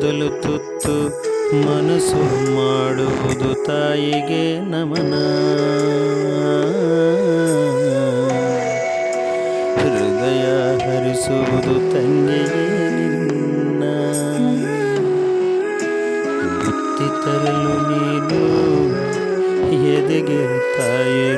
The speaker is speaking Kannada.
ಮೊದಲು ತುತ್ತು ಮನಸ್ಸು ಮಾಡುವುದು ತಾಯಿಗೆ ನಮನ. ಹೃದಯ ಹರಿಸುವುದು ತಂಗಿಯೇ ನಿನ್ನ. ಬುತ್ತಿ ತರಲು ನೀನು ಎದೆಗೆ ತಾಯಿ